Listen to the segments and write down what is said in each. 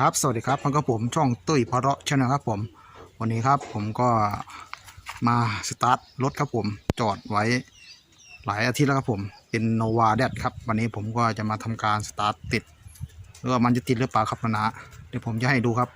ครับ สวัสดีครับพังกับผมช่องตุ้ยพะเราะชนะครับผม วันนี้ครับผมก็มาสตาร์ทรถครับผม จอดไว้หลายอาทิตย์แล้วครับผม เป็นโนวาแดดครับ วันนี้ผมก็จะมาทำการสตาร์ทติดว่ามันจะติดหรือเปล่าครับนะเดี๋ยวผมจะให้ดูครับ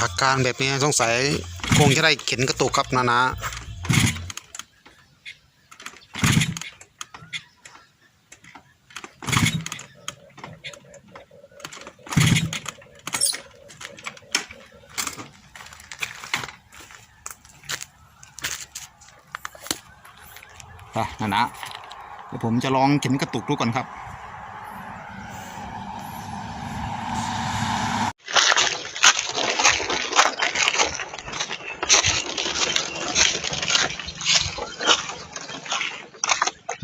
อาการแบบนี้สงสัยคงจะได้เข็นกระตุกครับนะนะไปนะนะเดี๋ยวผมจะลองเข็นกระตุกดูก่อนครับ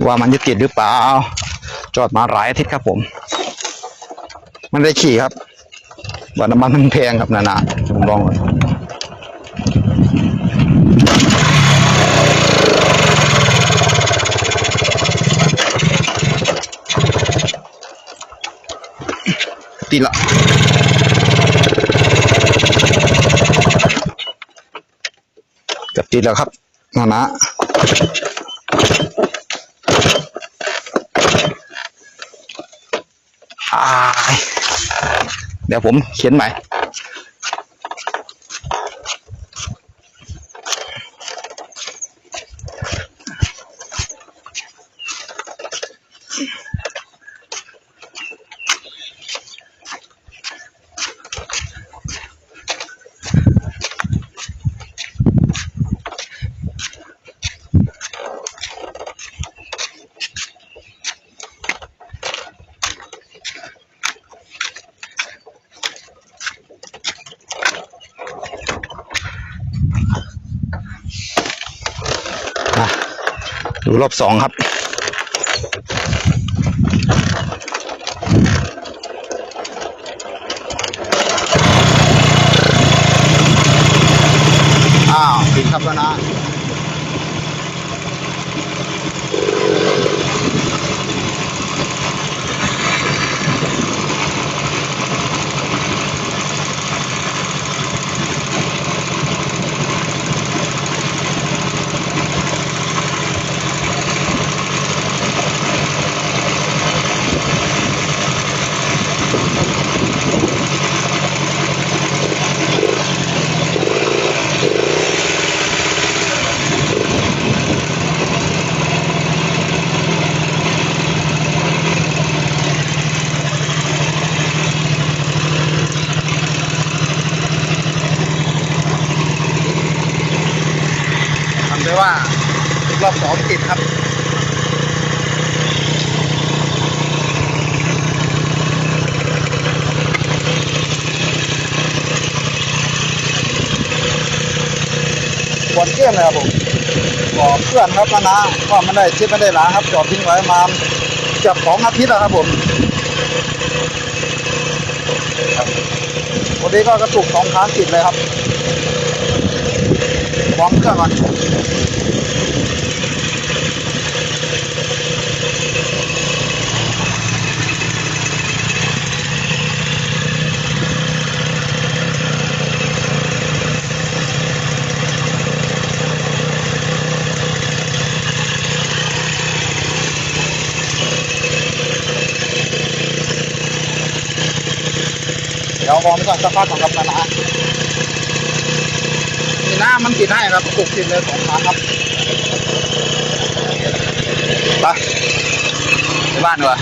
ว่ามันจะติดหรือเปล่า จอดมาหลายอาทิตย์ครับผม มันได้ขี่ครับบัตรน้ำมันมันแพงครับนานาผมลองก่อนติดละเกับติดแล้วครับนานะ เดี๋ยวผมเขียนใหม่ ดูรอบสองครับ อ้าวผิดครับแล้วนะทำได้ว่า รอบสองติดครับบอลเครื่องเลยครับผมก่อเครื่องครับนะนะก็ไม่ได้เช็ดไม่ได้ล้างครับจอดทิ้งไว้มาเกือบสองอาทิตย์แล้วครับผมวันนี้ก็กระตุกสองครั้งติดเลยครับวอร์มเครื่องก่อน เดี๋ยววอร์มก่อนสักพักก่อนครับนะนะนี่น้ามันติดให้ครับปลุกติดเลยสองครั้งครับไปไปบ้านดีกว่า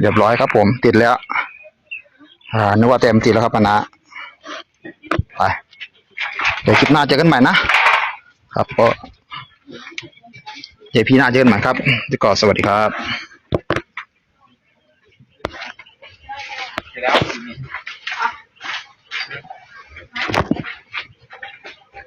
เรียบร้อยครับผมติดแล้ว อ่านึกว่าเต็มติดแล้วครับปนะไปเดี๋ยวคลิปหน้าเจอกันใหม่นะครับก็เดี๋ยวพี่หน้าเจอกันใหม่ครับแล้วก็สวัสดีครับ